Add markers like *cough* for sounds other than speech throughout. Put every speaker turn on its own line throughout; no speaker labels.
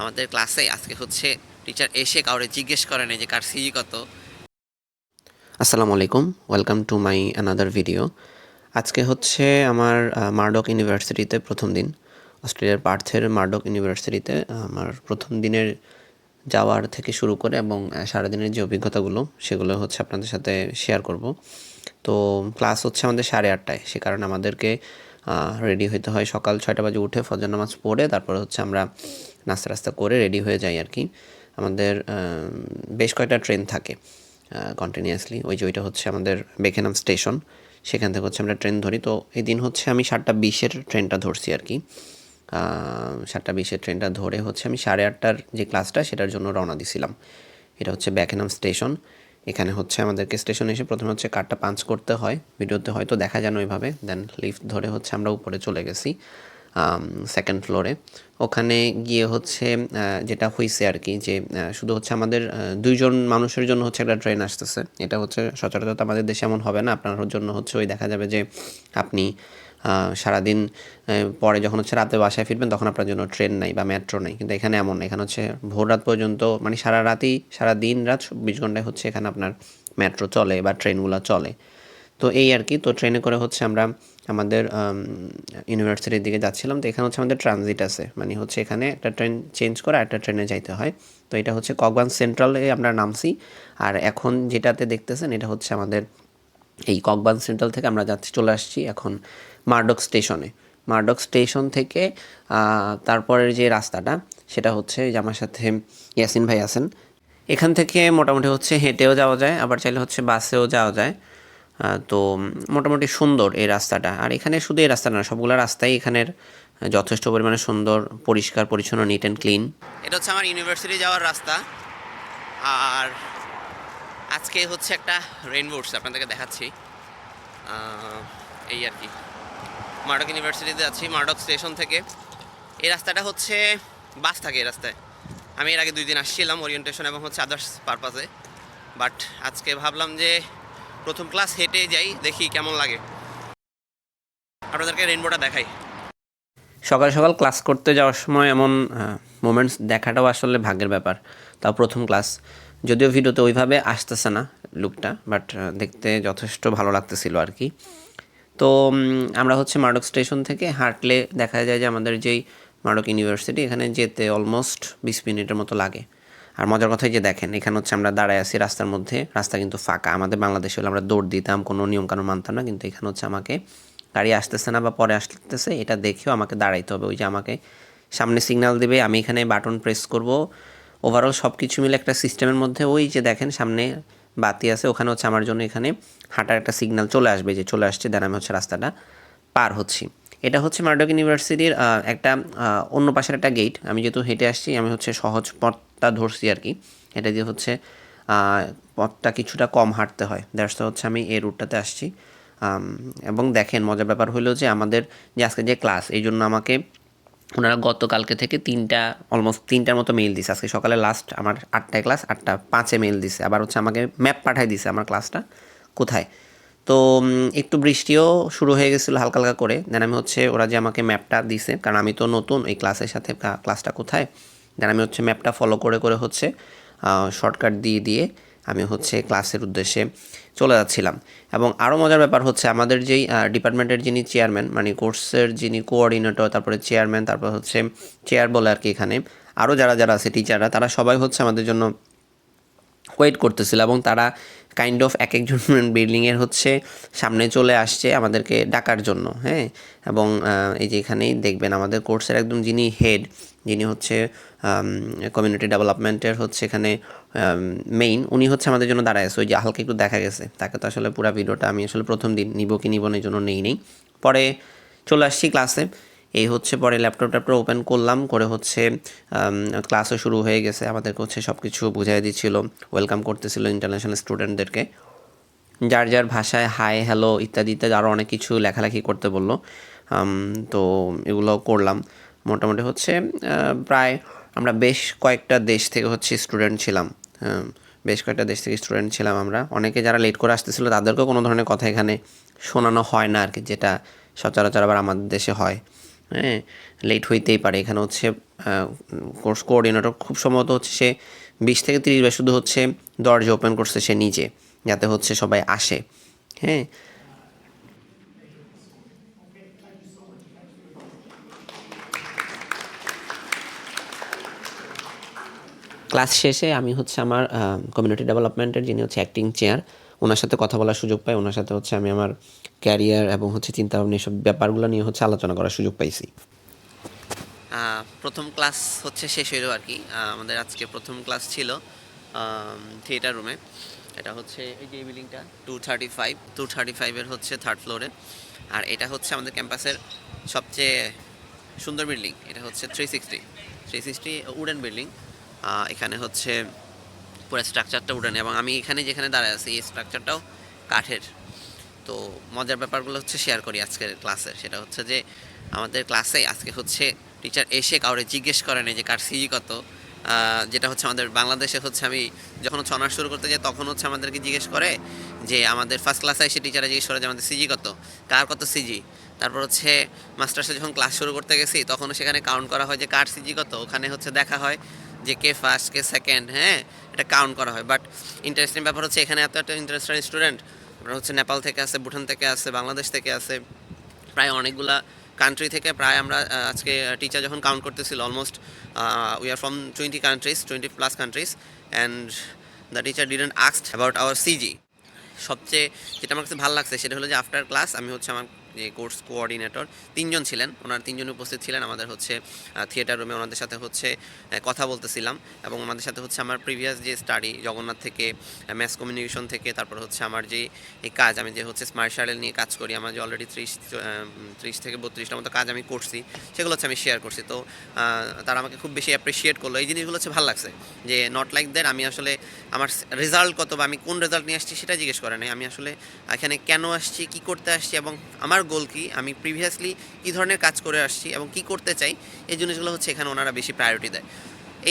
আমাদের ক্লাসে আজকে হচ্ছে টিচার এসে কাউরে জিজ্ঞেস করেন যে কার সিজি কত। আসসালামু আলাইকুম welcome to my another video আজকে হচ্ছে আমার মার্ডক ইউনিভার্সিটিতে প্রথম দিন। অস্ট্রেলিয়ার পার্থের মার্ডক ইউনিভার্সিটিতে আমার প্রথম দিনের যাওয়ার থেকে শুরু করে এবং সারাদিনের যে অভিজ্ঞতাগুলো, সেগুলো হচ্ছে আপনাদের সাথে শেয়ার করব। তো ক্লাস হচ্ছে আমাদের সাড়ে আটটায়, সে কারণে আমাদেরকে রেডি হতে হয় সকাল ছয়টা বাজে উঠে ফজর নামাজ পড়ে, তারপরে হচ্ছে আমরা নাস্তা রাস্তা করে রেডি হয়ে যাই আর কি আমাদের বেশ কয়েকটা ট্রেন থাকে কন্টিনিউয়াসলি ওই যে ওইটা হচ্ছে আমাদের বেকেনাম স্টেশন সেখান থেকে হচ্ছে আমরা ট্রেন ধরি। তো এই দিন হচ্ছে আমি সাতটা বিশের ট্রেনটা ধরছি আর কি সাতটা বিশের ট্রেনটা ধরে হচ্ছে আমি সাড়ে আটটার যে ক্লাসটা সেটার জন্য রওনা দিছিলাম। এটা হচ্ছে ব্যাকেনাম স্টেশন এখানে হচ্ছে আমাদেরকে স্টেশনে এসে প্রথমে হচ্ছে কার্ডটা পাঞ্চ করতে হয়। ভিডিওতে হয়তো দেখা যায় না ওইভাবে। দেন লিফট ধরে হচ্ছে আমরা উপরে চলে গেছি। সেকেন্ড ফ্লোরে ওখানে গিয়ে হচ্ছে যেটা হয়েছে আর কি যে শুধু হচ্ছে আমাদের দুইজন মানুষের জন্য হচ্ছে একটা ট্রেন আসতেছে। এটা হচ্ছে সচরাচর তো আমাদের দেশে এমন হবে না। আপনার জন্য হচ্ছে ওই দেখা যাবে যে, আপনি সারাদিন পরে যখন হচ্ছে রাতে বাসায় ফিরবেন, তখন আপনার জন্য ট্রেন নাই বা মেট্রো নেই। কিন্তু এখানে এমন এখানে হচ্ছে ভোর রাত পর্যন্ত মানে সারা রাতেই, সারা দিন রাত চব্বিশ ঘন্টায় হচ্ছে এখানে আপনার মেট্রো চলে বা ট্রেনগুলো চলে। তো এই আর কি। তো ট্রেনে করে হচ্ছে আমরা আমাদের ইউনিভার্সিটির দিকে যাচ্ছিলাম, তো এখানে হচ্ছে আমাদের ট্রানজিট আছে। মানে হচ্ছে এখানে একটা ট্রেন চেঞ্জ করে একটা ট্রেনে যাইতে হয়। তো এটা হচ্ছে ককবান সেন্ট্রালে আমরা নামছি। আর এখন যেটাতে দেখতেছেন, এটা হচ্ছে আমাদের এই ককবান সেন্ট্রাল থেকে আমরা যাচ্ছি, চলে আসছি এখন মার্ডক স্টেশনে মার্ডক স্টেশন থেকে তারপরের যে রাস্তাটা, সেটা হচ্ছে যে আমার সাথে ইয়াসিন ভাই আছেন। এখান থেকে মোটামুটি হচ্ছে হেঁটেও যাওয়া যায়, আবার চাইলে হচ্ছে বাসেও যাওয়া যায়। তো মোটামুটি সুন্দর এই রাস্তাটা। আর এখানে শুধু এই রাস্তাটা না, সবগুলো রাস্তাই এখানের যথেষ্ট পরিমাণে সুন্দর, পরিষ্কার, পরিচ্ছন্ন নিট অ্যান্ড ক্লিন এটা হচ্ছে আমার ইউনিভার্সিটি যাওয়ার রাস্তা। আর আজকে হচ্ছে একটা রেইনবো উঠছে, আপনাদেরকে দেখাচ্ছি। এই আর কি। মার্ডক ইউনিভার্সিটিতে যাচ্ছি, মার্ডক স্টেশন থেকে। এই রাস্তাটা হচ্ছে বাস থাকে এই রাস্তায়। আমি এর আগে দুই দিন আসছিলাম ওরিয়েন্টেশন এবং হচ্ছে আদার্স পারপাসে বাট আজকে ভাবলাম যে প্রথম ক্লাস হেঁটে যাই, দেখি কেমন লাগে। আপনাদেরকে রেইনবোটা দেখাই। সকাল সকাল ক্লাস করতে যাওয়ার সময় এমন মোমেন্টস দেখাটাও আসলে ভাগ্যের ব্যাপার। তাও প্রথম ক্লাস। যদিও ভিডিওতে ওইভাবে আসতেছে না লুকটা বাট দেখতে যথেষ্ট ভালো লাগতেছিল আর কি। তো আমরা হচ্ছে মার্ডক স্টেশন থেকে হাঁটলে দেখা যায় যে আমাদের যেই মার্ডক ইউনিভার্সিটি, এখানে যেতে অলমোস্ট বিশ মিনিটের মতো লাগে। আর মজার কথাই যে দেখেন, এখানে হচ্ছে আমরা দাঁড়ায় আছি রাস্তার মধ্যে, রাস্তা কিন্তু ফাঁকা। আমাদের বাংলাদেশে হলে আমরা দৌড় দিতাম, কোনো নিয়মকানুন মানতাম না, কিন্তু এখানে হচ্ছে আমাকে গাড়ি আসতেছে না বা পরে আসতেছে, এটা দেখেও আমাকে দাঁড়াইতে হবে। ওই যে আমাকে সামনে সিগনাল দেবে, আমি এখানে বাটন প্রেস করব। ওভারঅল সব কিছু মিলে একটা সিস্টেমের মধ্যে ওই যে দেখেন, সামনে বাতি আছে, ওখানে হচ্ছে আমার জন্য এখানে হাঁটার একটা সিগনাল চলে আসবে যে চলে আসছে, দেন আমি হচ্ছে রাস্তাটা পার হচ্ছি। এটা হচ্ছে মার্ডক ইউনিভার্সিটির একটা অন্য পাশের একটা গেট আমি যেহেতু হেঁটে আসছি, আমি হচ্ছে সহজ পথটা ধরছি আর কি। এটা দিয়ে হচ্ছে পথটা কিছুটা কম হাঁটতে হয়। দ্যাটস হচ্ছে আমি এই রুটটাতে আসছি। এবং দেখেন, মজার ব্যাপার হলো যে আমাদের যে আজকে যে ক্লাস এই জন্য আমাকে ওনারা গতকালকে থেকে তিনটা অলমোস্ট তিনটার মতো মেইল দিছে। আজকে সকালে লাস্ট আমার আটটায় ক্লাস আটটা পাঁচে মেইল দিছে। আবার হচ্ছে আমাকে ম্যাপ পাঠাই দিছে আমার ক্লাসটা কোথায়? তো একটু বৃষ্টিও শুরু হয়ে গেছিল হালকা হালকা করে। দেন আমি হচ্ছে ওরা যে আমাকে ম্যাপটা দিছে, কারণ আমি তো নতুন এই ক্লাসের সাথে ক্লাসটা কোথায়? দেন আমি হচ্ছে ম্যাপটা ফলো করে করে হচ্ছে শর্টকাট দিয়ে দিয়ে আমি হচ্ছে ক্লাসের উদ্দেশ্যে চলে যাচ্ছিলাম। এবং আরও মজার ব্যাপার হচ্ছে আমাদের যেই ডিপার্টমেন্টের যিনি চেয়ারম্যান মানে কোর্সের যিনি কোঅর্ডিনেটর তারপরে চেয়ারম্যান তারপর হচ্ছে চেয়ার বলে আর কি এখানে আরও যারা যারা আছে টিচাররা তারা সবাই হচ্ছে আমাদের জন্য ওয়েট করতেছিল এবং তারা কাইন্ড অফ এক একজন *laughs* বিল্ডিংয়ের হচ্ছে সামনে চলে আসছে আমাদেরকে ডাকার জন্য হ্যাঁ? এবং এই যে এখানেই দেখবেন আমাদের কোর্সের একদম যিনি হেড যিনি হচ্ছে কমিউনিটি ডেভেলপমেন্টের হচ্ছে এখানে মেইন উনি হচ্ছে আমাদের জন্য দাঁড়ায় ওই যে হালকা একটু দেখা গেছে। তাকে তো আসলে পুরো ভিডিওটা আমি আসলে প্রথম দিন নিব কি নিব না জন্য নেই নেই। পরে চলে আসছি ক্লাসে এই হচ্ছে পরে ল্যাপটপ ট্যাপটপ ওপেন করলাম, করে হচ্ছে ক্লাসও শুরু হয়ে গেছে। আমাদেরকে হচ্ছে সব কিছু বুঝাই দিচ্ছিল ওয়েলকাম করতেছিল ইন্টারন্যাশনাল স্টুডেন্টদেরকে যার যার ভাষায় হাই হ্যালো ইত্যাদি ইত্যাদি আরও অনেক কিছু লেখালেখি করতে বলল। তো এগুলো করলাম। মোটামুটি হচ্ছে প্রায় আমরা বেশ কয়েকটা দেশ থেকে হচ্ছে স্টুডেন্ট ছিলাম। বেশ কয়েকটা দেশ থেকে স্টুডেন্ট ছিলাম আমরা। অনেকে যারা লেট করে আসতেছিল তাদেরকেও কোনো ধরনের কথা এখানে শোনানো হয় না আর কি, যেটা সচরাচর আবার আমাদের দেশে হয়। হ্যাঁ লেট হইতেই পারে। এখানে হচ্ছে কোর্স কোঅর্ডিনেটর খুব সম্ভবত হচ্ছে সে বিশ থেকে তিরিশ বার শুধু হচ্ছে দরজা ওপেন করছে সে নিজে, যাতে হচ্ছে সবাই আসে। হ্যাঁ। ক্লাস শেষে আমি হচ্ছে আমার কমিউনিটি ডেভেলপমেন্টের যিনি হচ্ছে অ্যাক্টিং চেয়ার ওনার সাথে কথা বলার সুযোগ পাই, ওনার সাথে হচ্ছে আমি আমার ক্যারিয়ার এবং হচ্ছে চিন্তাভাবনা এসব ব্যাপারগুলো নিয়ে হচ্ছে আলোচনা করার সুযোগ পাইছি। প্রথম ক্লাস হচ্ছে শেষ হইল আর কি। আমাদের আজকে প্রথম ক্লাস ছিল থিয়েটার রুমে এটা হচ্ছে এই যে বিল্ডিংটা two thirty five two thirty ফাইভের হচ্ছে থার্ড ফ্লোরে আর এটা হচ্ছে আমাদের ক্যাম্পাসের সবচেয়ে সুন্দর বিল্ডিং এটা হচ্ছে three sixty three sixty wooden building এখানে হচ্ছে পুরো স্ট্রাকচারটা উডেন এবং আমি এখানে যেখানে দাঁড়ায় আছি, এই স্ট্রাকচারটাও কাঠের। তো মজার ব্যাপারগুলো হচ্ছে শেয়ার করি আজকের ক্লাসের সেটা হচ্ছে যে, আমাদের ক্লাসে আজকে হচ্ছে টিচার এসে কাউরে জিজ্ঞেস করে না যে, কার সিজি কত? যেটা হচ্ছে আমাদের বাংলাদেশে হচ্ছে আমি যখন হচ্ছে অনার্স শুরু করতে যাই, তখন হচ্ছে আমাদেরকে জিজ্ঞেস করে যে, আমাদের ফার্স্ট ক্লাসে এসে টিচারে জিজ্ঞেস করে যে, আমাদের সিজি কত? কার কত সিজি তারপর হচ্ছে মাস্টার্সে যখন ক্লাস শুরু করতে গেছি, তখন সেখানে কাউন্ট করা হয় যে, কার সিজি কত? ওখানে হচ্ছে দেখা হয় যে কে ফার্স্ট, কে সেকেন্ড হ্যাঁ এটা কাউন্ট করা হয়। বাট ইন্টারেস্টিং ব্যাপার হচ্ছে এখানে এত একটা ইন্টারেস্টিং স্টুডেন্ট হচ্ছে নেপাল থেকে আছে, ভুটান থেকে আছে, বাংলাদেশ থেকে আছে, প্রায় অনেকগুলা কান্ট্রি থেকে প্রায় আমরা আজকে টিচার যখন কাউন্ট করতেছিল almost we are from twenty countries twenty plus countries and the teacher didn't asked about our C G সবচেয়ে যেটা আমার কাছে ভালো লাগছে সেটা হলো যে আফটার ক্লাস আমি হচ্ছে আমার যে কোর্স কোঅর্ডিনেটর তিনজন ছিলেন। ওনার তিনজন উপস্থিত ছিলেন। আমাদের হচ্ছে থিয়েটার রুমে ওনাদের সাথে হচ্ছে কথা বলতেছিলাম এবং ওনাদের সাথে হচ্ছে আমার প্রিভিয়াস যে স্টাডি জগন্নাথ থেকে ম্যাস কমিউনিকেশন থেকে, তারপর হচ্ছে আমার যে এই কাজ, আমি যে হচ্ছে স্মার্ট নিয়ে কাজ করি, আমার যে অলরেডি ত্রিশ ত্রিশ থেকে বত্রিশটার মতো কাজ আমি করছি, সেগুলো হচ্ছে আমি শেয়ার করছি। তো তারা আমাকে খুব বেশি অ্যাপ্রিসিয়েট করল। এই জিনিসগুলো হচ্ছে ভালো লাগছে যে নট লাইক দ্যাট আমি আসলে আমার রেজাল্ট কত বা আমি কোন রেজাল্ট নিয়ে আসছি সেটা জিজ্ঞেস করে নাই। আমি আসলে এখানে কেন আসছি, কি করতে আসছি এবং আমার গোল কি? আমি প্রিভিয়াসলি কী ধরনের কাজ করে আসছি এবং কি করতে চাই? এই জিনিসগুলো হচ্ছে এখানে ওনারা বেশি প্রায়োরিটি দেয়।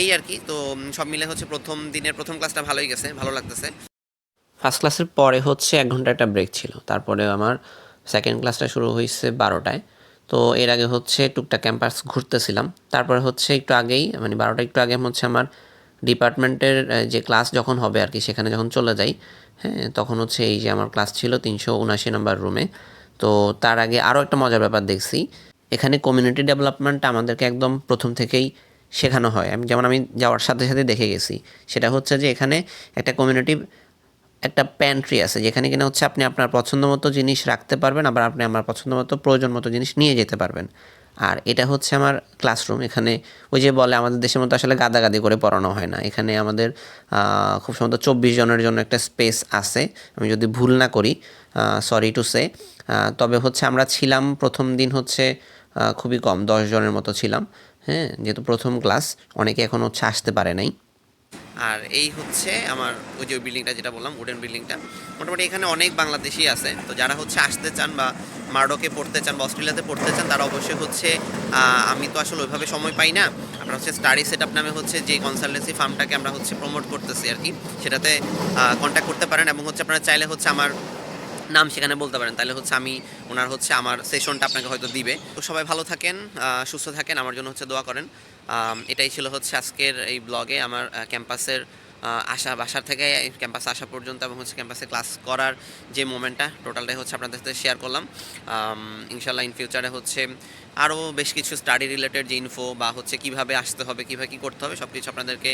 এই আর কি। তো সব মিলে হচ্ছে প্রথম দিনের প্রথম ক্লাসটা ভালোই গেছে, ভালো লাগতেছে। ফার্স্ট ক্লাসের পরে হচ্ছে এক ঘণ্টা একটা ব্রেক ছিল। তারপরে আমার সেকেন্ড ক্লাসটা শুরু হয়েছে বারোটায়। তো, এর আগে হচ্ছে টুকটাক ক্যাম্পাস ঘুরতেছিলাম। তারপরে হচ্ছে একটু আগেই মানে বারোটা একটু আগে হচ্ছে আমার ডিপার্টমেন্টের যে ক্লাস যখন হবে আর কি, সেখানে যখন চলে যাই হ্যাঁ তখন হচ্ছে এই যে আমার ক্লাস ছিল তিনশো উনাশি নম্বর রুমে তো তার আগে আরও একটা মজার ব্যাপার দেখছি। এখানে কমিউনিটি ডেভেলপমেন্ট আমাদেরকে একদম প্রথম থেকেই শেখানো হয়। আমি যেমন আমি যাওয়ার সাথে সাথে দেখে গেছি। সেটা হচ্ছে যে এখানে একটা কমিউনিটি একটা প্যান্ট্রি আছে, যেখানে কিনা হচ্ছে আপনি আপনার পছন্দ মতো জিনিস রাখতে পারবেন, আবার আপনি আমার পছন্দ মতো প্রয়োজন মতো জিনিস নিয়ে যেতে পারবেন। আর এটা হচ্ছে আমার ক্লাসরুম এখানে ওই যে বলে আমাদের দেশের মতো আসলে গাদাগাদি করে পড়ানো হয় না। এখানে আমাদের খুব সম্ভবত চব্বিশ জনের জন্য একটা স্পেস আছে। আমি যদি ভুল না করি সরি টু সে তবে হচ্ছে আমরা ছিলাম প্রথম দিন হচ্ছে খুবই কম, দশ জনের মতো ছিলাম। হ্যাঁ যেহেতু প্রথম ক্লাস অনেকে এখন হচ্ছে আসতে পারে নাই। আর এই হচ্ছে আমার ওই যে বিল্ডিংটা যেটা বললাম উডেন বিল্ডিংটা মোটামুটি এখানে অনেক বাংলাদেশি আছে। তো যারা হচ্ছে আসতে চান বা মার্ডোকে পড়তে চান বা অস্ট্রেলিয়াতে পড়তে চান, তারা অবশ্যই হচ্ছে আমি তো আসলে ওইভাবে সময় পাই না। আমরা হচ্ছে স্টাডি সেট আপ নামে হচ্ছে যে কনসালটেন্সি ফার্মটাকে আমরা হচ্ছে প্রমোট করতেছি আর কি। সেটাতে কন্ট্যাক্ট করতে পারেন এবং হচ্ছে আপনারা চাইলে হচ্ছে আমার নাম সেখানে বলতে পারেন। তাহলে হচ্ছে আমি ওনার হচ্ছে আমার সেশনটা আপনাকে হয়তো দিবে। তো সবাই ভালো থাকেন সুস্থ থাকেন, আমার জন্য হচ্ছে দোয়া করেন। এটাই ছিল হচ্ছে আজকের এই ব্লগে আমার ক্যাম্পাসের আসা বাসার থেকে ক্যাম্পাসে আসা পর্যন্ত এবং হচ্ছে ক্যাম্পাসে ক্লাস করার যে মোমেন্টটা টোটালটাই হচ্ছে আপনাদের সাথে শেয়ার করলাম। ইনশাল্লাহ ইন ফিউচারে হচ্ছে আরও বেশ কিছু স্টাডি রিলেটেড যে ইনফো বা হচ্ছে কীভাবে আসতে হবে, কীভাবে কী করতে হবে সব কিছু আপনাদেরকে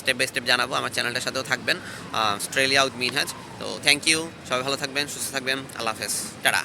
স্টেপ বাই স্টেপ জানাব। আমার চ্যানেলটার সাথেও থাকবেন অস্ট্রেলিয়া উইথ মিনহাজ তো থ্যাংক ইউ সবাই ভালো থাকবেন, সুস্থ থাকবেন, আল্লাহ হাফেজ। টাটা।